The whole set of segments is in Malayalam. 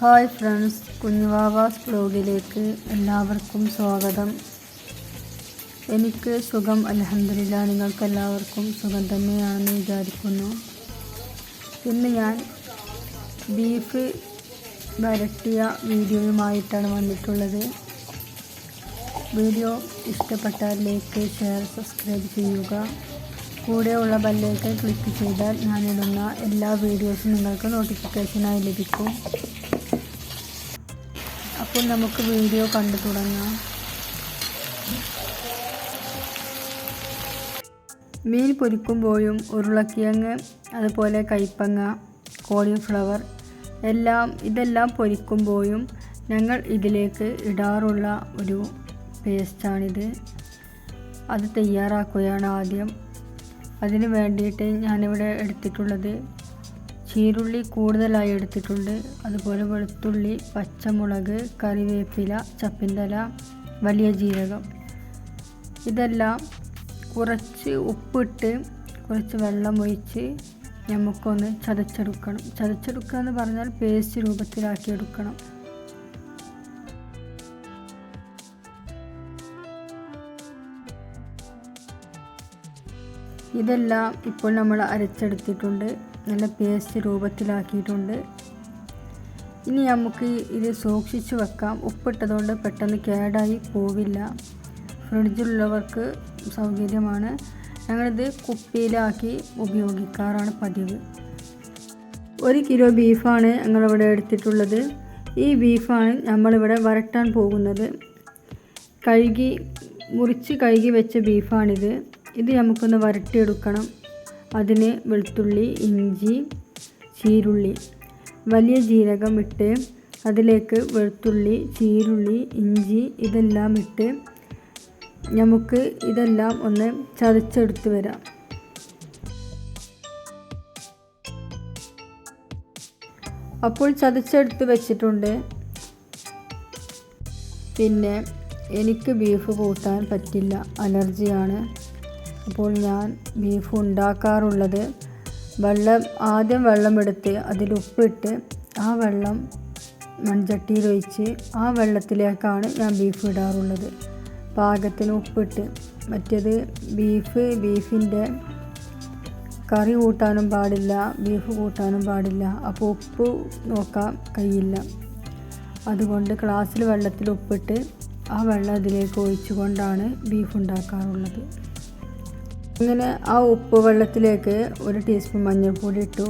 ഹായ് ഫ്രണ്ട്സ് കുഞ്ഞുവാവാസ് ബ്ലോഗിലേക്ക് എല്ലാവർക്കും സ്വാഗതം. എനിക്ക് സുഖം അലഹമില്ല നിങ്ങൾക്ക് എല്ലാവർക്കും സുഖം തന്നെയാണെന്ന് വിചാരിക്കുന്നു. ഇന്ന് ഞാൻ ബീഫ് വരട്ടിയ വീഡിയോയുമായിട്ടാണ് വന്നിട്ടുള്ളത്. വീഡിയോ ഇഷ്ടപ്പെട്ടാൽ ലൈക്ക് ഷെയർ സബ്സ്ക്രൈബ് ചെയ്യുക. കൂടെയുള്ള ബെല്ലൈക്കൺ ക്ലിക്ക് ചെയ്താൽ ഞാനിടുന്ന എല്ലാ വീഡിയോസും നിങ്ങൾക്ക് നോട്ടിഫിക്കേഷനായി ലഭിക്കും. അപ്പോൾ നമുക്ക് വീഡിയോ കണ്ടു തുടങ്ങാം. മീൻ പൊരിക്കുമ്പോഴും ഉരുളക്കിഴങ്ങ് അതുപോലെ കൈപ്പങ്ങ കോളിഫ്ലവർ എല്ലാം ഇതെല്ലാം പൊരിക്കുമ്പോഴും ഞങ്ങൾ ഇതിലേക്ക് ഇടാറുള്ള ഒരു പേസ്റ്റാണിത്. അത് തയ്യാറാക്കുകയാണ് ആദ്യം. അതിന് വേണ്ടിയിട്ട് ഞാനിവിടെ എടുത്തിട്ടുള്ളത് ചീരുള്ളി കൂടുതലായി എടുത്തിട്ടുണ്ട്. അതുപോലെ വെളുത്തുള്ളി പച്ചമുളക് കറിവേപ്പില ചപ്പിന്തല വലിയ ജീരകം. ഇതെല്ലാം കുറച്ച് ഉപ്പിട്ട് കുറച്ച് വെള്ളം ഒഴിച്ച് നമുക്കൊന്ന് ചതച്ചെടുക്കണം. ചതച്ചെടുക്കുക എന്ന് പറഞ്ഞാൽ പേസ്റ്റ് രൂപത്തിലാക്കി എടുക്കണം. ഇതെല്ലാം ഇപ്പോൾ നമ്മൾ അരച്ചെടുത്തിട്ടുണ്ട്. നല്ല പേസ്റ്റ് രൂപത്തിലാക്കിയിട്ടുണ്ട്. ഇനി നമുക്ക് ഇത് സൂക്ഷിച്ചു വെക്കാം. ഉപ്പിട്ടതുകൊണ്ട് പെട്ടെന്ന് കേടായി പോവില്ല. ഫ്രിഡ്ജിലുള്ളവർക്ക് സൗകര്യമാണ്. ഞങ്ങളിത് കുപ്പിയിലാക്കി ഉപയോഗിക്കാറാണ് പതിവ്. ഒരു കിലോ ബീഫാണ് ഞങ്ങളിവിടെ എടുത്തിട്ടുള്ളത്. ഈ ബീഫാണ് നമ്മളിവിടെ വരട്ടാൻ പോകുന്നത്. കഴുകി മുറിച്ച് കഴുകി വെച്ച ബീഫാണിത്. ഇത് നമുക്കൊന്ന് വരട്ടിയെടുക്കണം. അതിന് വെളുത്തുള്ളി ഇഞ്ചി ചീരുള്ളി. വലിയ ജീരകം ഇട്ട് അതിലേക്ക് വെളുത്തുള്ളി ചീരുള്ളി ഇഞ്ചി ഇതെല്ലാം ഇട്ട് നമുക്ക് ഇതെല്ലാം ഒന്ന് ചതച്ചെടുത്ത് വരാം. അപ്പോൾ ചതച്ചെടുത്ത് വെച്ചിട്ടുണ്ട്. പിന്നെ എനിക്ക് ബീഫ് കൂട്ടാൻ പറ്റില്ല. അലർജിയാണ്. അപ്പോൾ ഞാൻ ബീഫ് ഉണ്ടാക്കാറുള്ളത്. വെള്ളം ആദ്യം വെള്ളമെടുത്ത് അതിൽ ഉപ്പിട്ട് ആ വെള്ളം മൺചട്ടിയിലൊഴിച്ച് ആ വെള്ളത്തിലേക്കാണ് ഞാൻ ബീഫ് ഇടാറുള്ളത്. പാകത്തിന് ഉപ്പിട്ട്. മറ്റേത് ബീഫ് ബീഫിന്റെ കറി കൂട്ടാനും പാടില്ല ബീഫ് കൂട്ടാനും പാടില്ല. അപ്പോൾ ഉപ്പ് നോക്കാൻ കഴിയില്ല. അതുകൊണ്ട് ഗ്ലാസ്സിൽ വെള്ളത്തിൽ ഉപ്പിട്ട് ആ വെള്ളം അതിലേക്ക് ഒഴിച്ചുകൊണ്ടാണ് ബീഫ് ഉണ്ടാക്കാറുള്ളത്. ഇങ്ങനെ ആ ഉപ്പ് വെള്ളത്തിലേക്ക് ഒരു ടീസ്പൂൺ മഞ്ഞൾപ്പൊടി ഇട്ടു.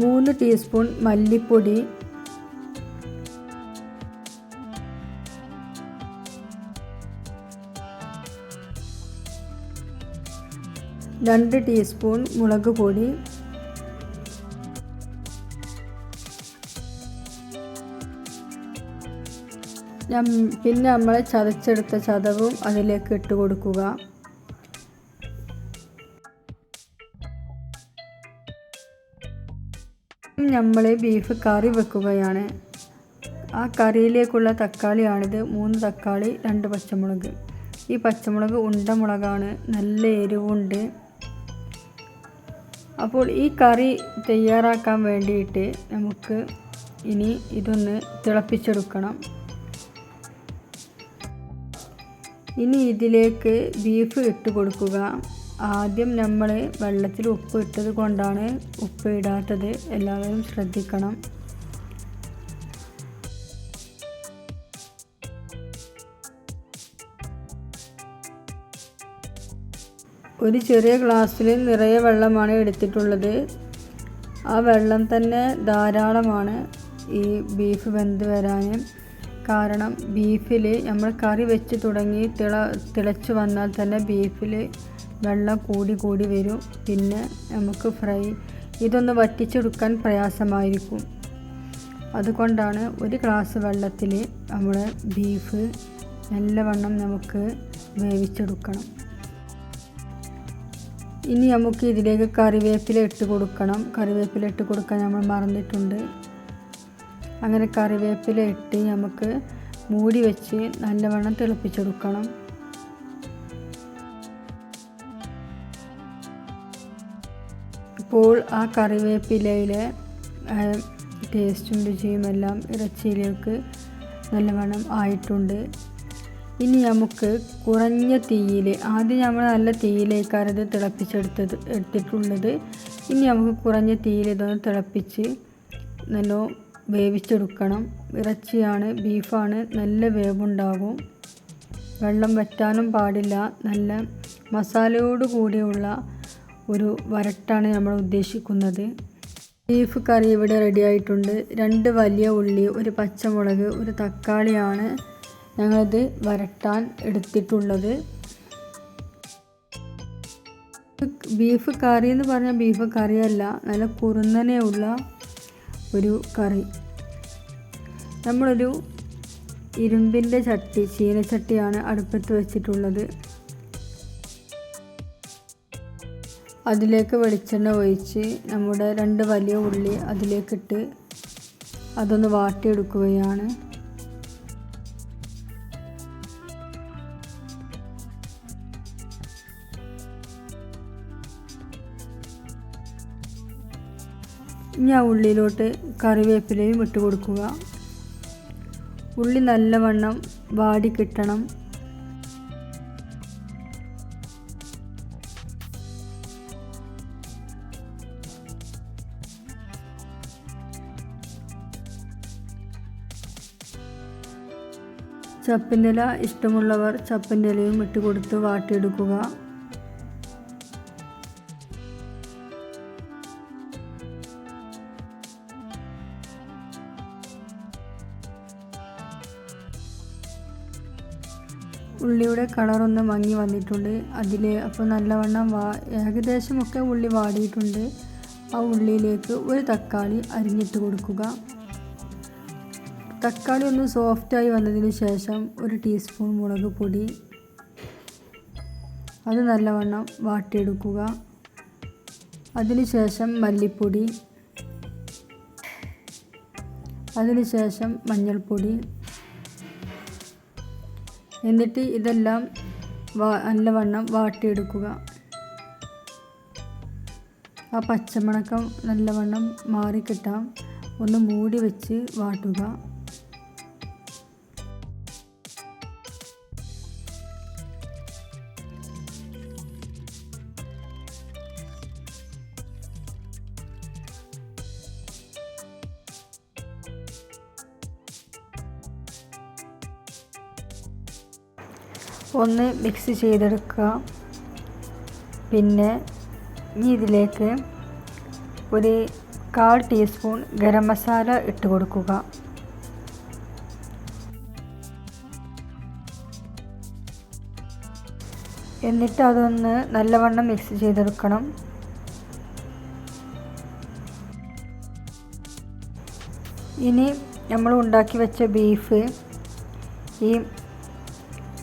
മൂന്ന് ടീസ്പൂൺ മല്ലിപ്പൊടി രണ്ട് ടീസ്പൂൺ മുളക് പൊടി. പിന്നെ നമ്മൾ ചതച്ചെടുത്ത ചതവും അതിലേക്ക് ഇട്ട് കൊടുക്കുക. നമ്മൾ ബീഫ് കറി വെക്കുകയാണ്. ആ കറിയിലേക്കുള്ള തക്കാളിയാണിത്. മൂന്ന് തക്കാളി രണ്ട് പച്ചമുളക്. ഈ പച്ചമുളക് ഉണ്ടമുളകാണ് നല്ല എരിവുണ്ട്. അപ്പോൾ ഈ കറി തയ്യാറാക്കാൻ വേണ്ടിയിട്ട് നമുക്ക് ഇനി ഇതൊന്ന് തിളപ്പിച്ചെടുക്കണം. ഇനി ഇതിലേക്ക് ബീഫ് ഇട്ട് കൊടുക്കുക. ആദ്യം നമ്മൾ വെള്ളത്തിൽ ഉപ്പ് ഇട്ടത് കൊണ്ടാണ് ഉപ്പ് ഇടാത്തത്. എല്ലാവരും ശ്രദ്ധിക്കണം. ഒരു ചെറിയ ഗ്ലാസ്സിൽ നിറയെ വെള്ളമാണ് എടുത്തിട്ടുള്ളത്. ആ വെള്ളം തന്നെ ധാരാളമാണ് ഈ ബീഫ് വെന്ത് വരാൻ. കാരണം ബീഫിൽ നമ്മൾ കറി വെച്ച് തുടങ്ങി തിള തിളച്ച് വന്നാൽ തന്നെ ബീഫിൽ വെള്ളം കൂടി കൂടി വരും. പിന്നെ നമുക്ക് ഫ്രൈ ഇതൊന്ന് വറ്റിച്ചെടുക്കാൻ പ്രയാസമായിരിക്കും. അതുകൊണ്ടാണ് ഒരു ഗ്ലാസ് വെള്ളത്തിൽ നമ്മൾ ബീഫ് നല്ലവണ്ണം നമുക്ക് വേവിച്ചെടുക്കണം. ഇനി നമുക്ക് ഇതിലേക്ക് കറിവേപ്പില ഇട്ട് കൊടുക്കണം. കറിവേപ്പില ഇട്ട് കൊടുക്കാൻ നമ്മൾ മറന്നിട്ടുണ്ട്. അങ്ങനെ കറിവേപ്പില ഇട്ട് നമുക്ക് മൂടി വെച്ച് നല്ലവണ്ണം തിളപ്പിച്ചെടുക്കണം. ഇപ്പോൾ ആ കറിവേപ്പിലയിലെ ടേസ്റ്റും രുചിയും എല്ലാം ഇറച്ചിയിലേക്ക് നല്ലവണ്ണം ആയിട്ടുണ്ട്. ഇനി നമുക്ക് കുറഞ്ഞ തീയിൽ ആദ്യം നമ്മൾ നല്ല തീയിലേക്കാണ് ഇത് തിളപ്പിച്ചെടുത്തത് എടുത്തിട്ടുള്ളത്. ഇനി നമുക്ക് കുറഞ്ഞ തീയിൽ ഇതൊന്ന് തിളപ്പിച്ച് നല്ല വേവിച്ചെടുക്കണം. ഇറച്ചിയാണ് ബീഫാണ് നല്ല വേവുണ്ടാകും. വെള്ളം വറ്റാനും പാടില്ല. നല്ല മസാലയോട് കൂടിയുള്ള ഒരു വരട്ടാണ് നമ്മൾ ഉദ്ദേശിക്കുന്നത്. ബീഫ് കറി ഇവിടെ റെഡി ആയിട്ടുണ്ട്. രണ്ട് വലിയ ഉള്ളി ഒരു പച്ചമുളക് ഒരു തക്കാളിയാണ്. ഞങ്ങളിത് വരട്ടാൻ എടുത്തിട്ടുള്ളത്. ബീഫ് കറി എന്ന് പറഞ്ഞാൽ ബീഫ് കറിയല്ല നല്ല കുറുന്നനെയുള്ള ഒരു കറി. നമ്മളൊരു ഇരുമ്പിന്റെ ചട്ടി ചീനച്ചട്ടിയാണ് അടുപ്പത്ത് വെച്ചിട്ടുള്ളത്. അതിലേക്ക് വെളിച്ചെണ്ണ ഒഴിച്ച് നമ്മുടെ രണ്ട് വലിയ ഉള്ളി അതിലേക്കിട്ട് അതൊന്ന് വാട്ടിയെടുക്കുകയാണ്. ഇനി ആ ഉള്ളിയിലോട്ട് കറിവേപ്പിലയും ഇട്ട് കൊടുക്കുക. ഉള്ളി നല്ലവണ്ണം വാടി കിട്ടണം. ചപ്പിന്റെ ഇഷ്ടമുള്ളവർ ചപ്പിന്റെ ഇലയും ഇട്ട് കൊടുത്ത് വാട്ടിയെടുക്കുക. ഉള്ളിയുടെ കളറൊന്ന് മങ്ങി വന്നിട്ടുണ്ട്. അതിൽ അപ്പോൾ നല്ലവണ്ണം വാ ഏകദേശമൊക്കെ ഉള്ളി വാടിയിട്ടുണ്ട്. ആ ഉള്ളിയിലേക്ക് ഒരു തക്കാളി അരിഞ്ഞിട്ട് കൊടുക്കുക. തക്കാളി ഒന്ന് സോഫ്റ്റായി വന്നതിന് ശേഷം ഒരു ടീസ്പൂൺ മുളക് പൊടി. അത് നല്ലവണ്ണം വാട്ടിയെടുക്കുക. അതിനുശേഷം മല്ലിപ്പൊടി. അതിനുശേഷം മഞ്ഞൾപ്പൊടി. എന്നിട്ട് ഇതെല്ലാം നല്ലവണ്ണം വാട്ടിയെടുക്കുക. ആ പച്ചമണക്കം നല്ലവണ്ണം മാറിക്കിട്ടാം. ഒന്ന് മൂടി വെച്ച് വാട്ടുക. ഒന്ന് മിക്സ് ചെയ്തെടുക്കുക. പിന്നെ ഇനി ഇതിലേക്ക് ഒരു കാൽ ടീസ്പൂൺ ഗരം മസാല ഇട്ട് കൊടുക്കുക. എന്നിട്ട് അതൊന്ന് നല്ലവണ്ണം മിക്സ് ചെയ്തെടുക്കണം. ഇനി നമ്മൾ ഉണ്ടാക്കി വെച്ച ബീഫ് ഈ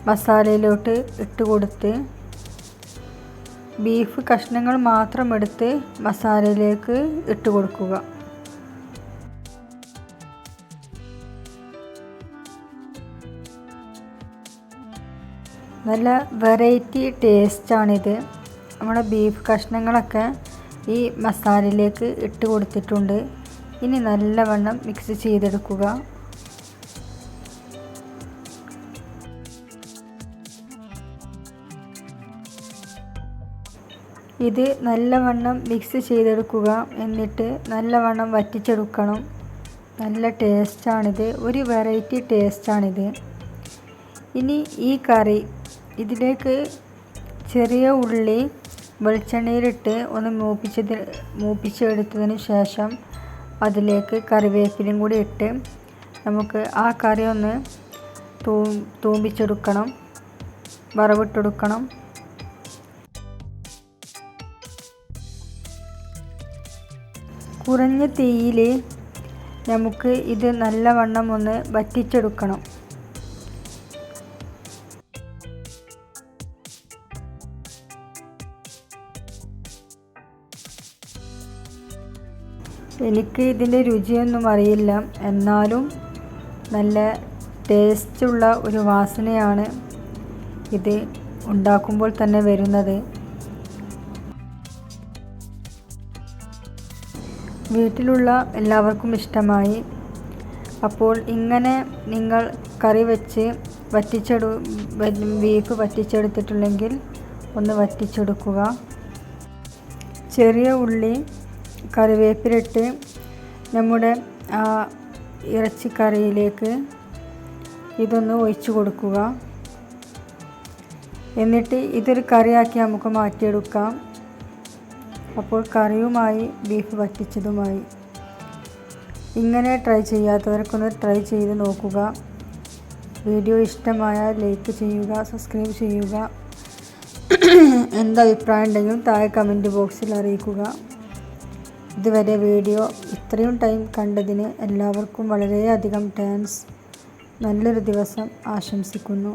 മസാലയിലോട്ട് ഇട്ട് കൊടുത്ത് ബീഫ് കഷ്ണങ്ങൾ മാത്രം എടുത്ത് മസാലയിലേക്ക് ഇട്ട് കൊടുക്കുക. നല്ല വെറൈറ്റി ടേസ്റ്റാണിത് നമ്മുടെ ബീഫ് കഷ്ണങ്ങളൊക്കെ ഈ മസാലയിലേക്ക് ഇട്ട് കൊടുത്തിട്ടുണ്ട്. ഇനി നല്ലവണ്ണം മിക്സ് ചെയ്തെടുക്കുക. ഇത് നല്ലവണ്ണം മിക്സ് ചെയ്തെടുക്കുക എന്നിട്ട് നല്ലവണ്ണം വറ്റിച്ചെടുക്കണം. നല്ല ടേസ്റ്റാണിത് ഒരു വെറൈറ്റി ടേസ്റ്റാണിത് ഇനി ഈ കറി ഇതിലേക്ക് ചെറിയ ഉള്ളി വെളിച്ചെണ്ണയിലിട്ട് ഒന്ന് മൂപ്പിച്ചത് മൂപ്പിച്ചെടുത്തതിന് ശേഷം അതിലേക്ക് കറിവേപ്പിലും കൂടി ഇട്ട് നമുക്ക് ആ കറി ഒന്ന് തൂ തൂമ്പിച്ചെടുക്കണം. വറവിട്ടെടുക്കണം. കുറഞ്ഞ തീയിൽ നമുക്ക് ഇത് നല്ലവണ്ണം ഒന്ന് വറ്റിച്ചെടുക്കണം. എനിക്ക് ഇതിന്റെ രുചിയൊന്നും അറിയില്ല. എന്നാലും നല്ല ടേസ്റ്റുള്ള ഒരു വാസനയാണ് ഇത് ഉണ്ടാക്കുമ്പോൾ തന്നെ വരുന്നത്. വീട്ടിലുള്ള എല്ലാവർക്കും ഇഷ്ടമായി. അപ്പോൾ ഇങ്ങനെ നിങ്ങൾ കറി വെച്ച് വറ്റിച്ചെടു ബീഫ് വറ്റിച്ചെടുത്തിട്ടുണ്ടെങ്കിൽ ഒന്ന് വറ്റിച്ചെടുക്കുക. ചെറിയ ഉള്ളി കറിവേപ്പിലിട്ട് നമ്മുടെ ആ ഇറച്ചിക്കറിയിലേക്ക് ഇതൊന്ന് ഒഴിച്ചു കൊടുക്കുക. എന്നിട്ട് ഇതൊരു കറിയാക്കി നമുക്ക് മാറ്റിയെടുക്കാം. അപ്പോൾ കറിയുമായി ബീഫ് വറ്റിച്ചതുമായി. ഇങ്ങനെ ട്രൈ ചെയ്യാത്തവർക്കൊന്ന് ട്രൈ ചെയ്ത് നോക്കുക. വീഡിയോ ഇഷ്ടമായ ലൈക്ക് ചെയ്യുക സബ്സ്ക്രൈബ് ചെയ്യുക. എന്തഭിപ്രായം ഉണ്ടെങ്കിലും താഴെ കമന്റ് ബോക്സിൽ അറിയിക്കുക. ഇതുവരെ വീഡിയോ ഇത്രയും ടൈം കണ്ടതിന് എല്ലാവർക്കും വളരെയധികം താങ്ക്സ് നല്ലൊരു ദിവസം ആശംസിക്കുന്നു.